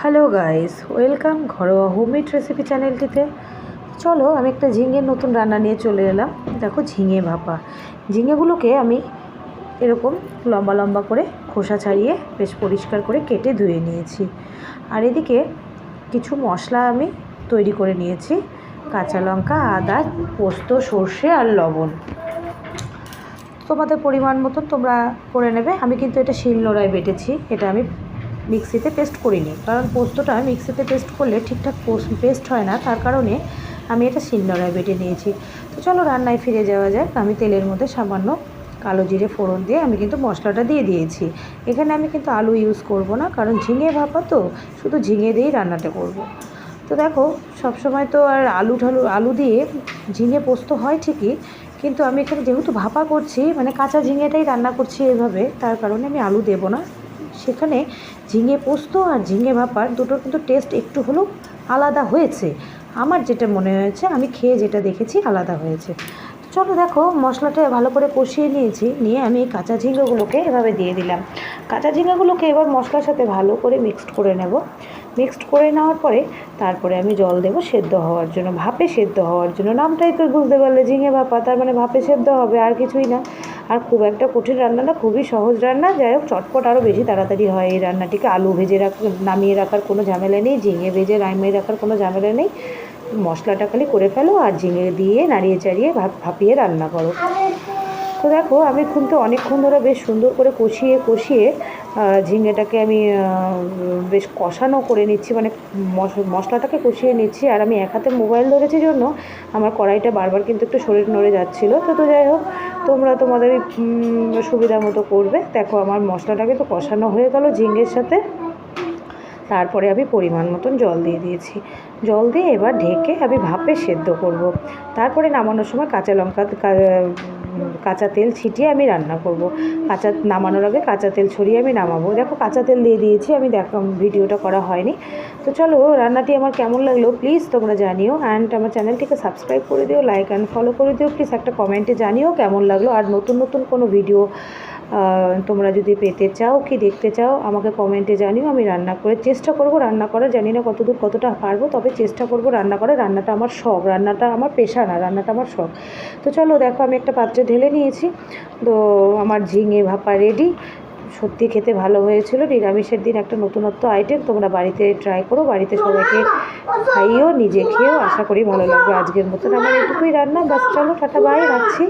Hello guys welcome ঘরোয়া homemade recipe চ্যানেলটিতে চলো, আমি একটা ঝিঙের নতুন রান্না নিয়ে চলে এলাম। দেখো, ঝিঙে ভাপা। ঝিঙেগুলোকে আমি এরকম লম্বা লম্বা করে খোসা ছাড়িয়ে বেশ পরিষ্কার করে কেটে ধুয়ে নিয়েছি। আর এদিকে কিছু মশলা আমি তৈরি করে নিয়েছি। কাঁচা লঙ্কা, আদা, পোস্ত, সর্ষে আর লবণ। তোমাদের পরিমাণ মতন তোমরা করে নেবে। আমি কিন্তু এটা শিলনোড়ায় বেটেছি। এটা আমি মিক্সিতে পেস্ট করিনি। কারণ পোস্তটা মিক্সিতে পেস্ট করলে ঠিকঠাক পেস্ট হয় না। তার কারণে আমি এটা শিলনোড়ায় বেটে নিয়েছি। তো চলো রান্নায় ফিরে যাওয়া যাক। আমি তেলের মধ্যে সামান্য কালো জিরে ফোড়ন দিয়ে আমি কিন্তু মশলাটা দিয়ে দিয়েছি। এখানে আমি কিন্তু আলু ইউজ করব না, কারণ ঝিঙে ভাপা তো, শুধু ঝিঙে দিয়েই রান্নাটা করব। তো দেখো, সবসময় তো আর আলু ঠালু, আলু দিয়ে ঝিঙে পোস্ত হয় ঠিকই, কিন্তু আমি এখানে যেহেতু ভাপা করছি মানে কাঁচা ঝিঙেটাই রান্না করছি এভাবে, তার কারণে আমি আলু দেবো না। সেখানে ঝিঙে পোস্ত আর ঝিঙে ভাপার দুটোর কিন্তু টেস্ট একটু হলেও আলাদা হয়েছে। আমার যেটা মনে হয়েছে, আমি খেয়ে যেটা দেখেছি আলাদা হয়েছে। চলো দেখো, মশলাটা ভালো করে কষিয়ে নিয়েছি, নিয়ে আমি কাঁচা ঝিঙ্গাগুলোকে এভাবে দিয়ে দিলাম। কাঁচা ঝিঙ্গাগুলোকে এবার মশলার সাথে ভালো করে মিক্সড করে নেব। মিক্সড করে নেওয়ার পরে তারপরে আমি জল দেবো সেদ্ধ হওয়ার জন্য। ভাপে সেদ্ধ হওয়ার জন্য, নামটাই তো বুঝতে পারলে, ঝিঙে ভাপা, তার মানে ভাপে সেদ্ধ হবে, আর কিছুই না। আর খুব একটা কঠিন রান্না না, খুবই সহজ রান্না। যাই হোক, চটপট আরও বেশি তাড়াতাড়ি হয় এই রান্নাটিকে। আলু ভেজে রাখ, নামিয়ে রাখার কোনো ঝামেলা নেই, ঝিঙে ভেজে নামিয়ে রাখার কোনো ঝামেলা নেই। মশলাটা খালি করে ফেলো আর ঝিঙে দিয়ে নাড়িয়ে চাড়িয়ে ভাপ, ভাপিয়ে রান্না করো। তো দেখো, আমি কিন্তু অনেকক্ষণ ধরে বেশ সুন্দর করে কষিয়ে কষিয়ে ঝিঙেটাকে আমি বেশ কষানো করে নিচ্ছি মানে মশলাটাকে কষিয়ে নিচ্ছি। আর আমি এক হাতে মোবাইল ধরেছি জন্য আমার কড়াইটা বারবার কিন্তু একটু শরীর নড়ে যাচ্ছিল। তো তো যাই হোক, তোমরা তোমাদের সুবিধা মতো করবে। দেখো, আমার মশলাটাকে তো কষানো হয়ে গেল ঝিঙ্গের সাথে। তারপরে আমি পরিমাণ মতন জল দিয়ে দিয়েছি। জল দিয়ে এবার ঢেকে আমি ভাপে সেদ্ধ করব। তারপরে নামানোর সময় কাঁচা লঙ্কা কাঁচা তেল ছিটিয়ে আমি রান্না করব। কাঁচা নামানোর আগে কাঁচা তেল ছড়িয়ে আমি নামাবো। দেখো কাঁচা তেল দিয়ে দিয়েছি, আমি দেখ, ভিডিওটা করা হয়নি। তো চলো, রান্নাটি আমার কেমন লাগল প্লিজ তোমরা জানিও। অ্যান্ড আমার চ্যানেলটিকে সাবস্ক্রাইব করে দিও লাইক অ্যান্ড ফলো করে দিও। প্লিজ একটা কমেন্টে জানিও কেমন লাগল। আর নতুন নতুন কোনো ভিডিও তোমরা যদি পেতে চাও, কি দেখতে চাও, আমাকে কমেন্টে জানিও, আমি রান্না করে চেষ্টা করব রান্না করার। জানি না কতদূর কতটা পারব, তবে চেষ্টা করব রান্না করার। রান্নাটা আমার শখ, রান্নাটা আমার পেশা না, রান্নাটা আমার শখ। তো চলো দেখো, আমি একটা পাত্রে ঢেলে নিয়েছি। তো আমার ঝিঙে ভাপা রেডি সত্যি খেতে ভালো হয়েছিল। নিরামিষের দিন একটা নতুনত্ব আইটেম তোমরা বাড়িতে ট্রাই করো, বাড়িতে সবাইকে খাইও, নিজে খেয়েও, আশা করি ভালো লাগবে। আজকের মতন আমার এটুকুই রান্না। বাস চলো, টাটা বাই রাখছি।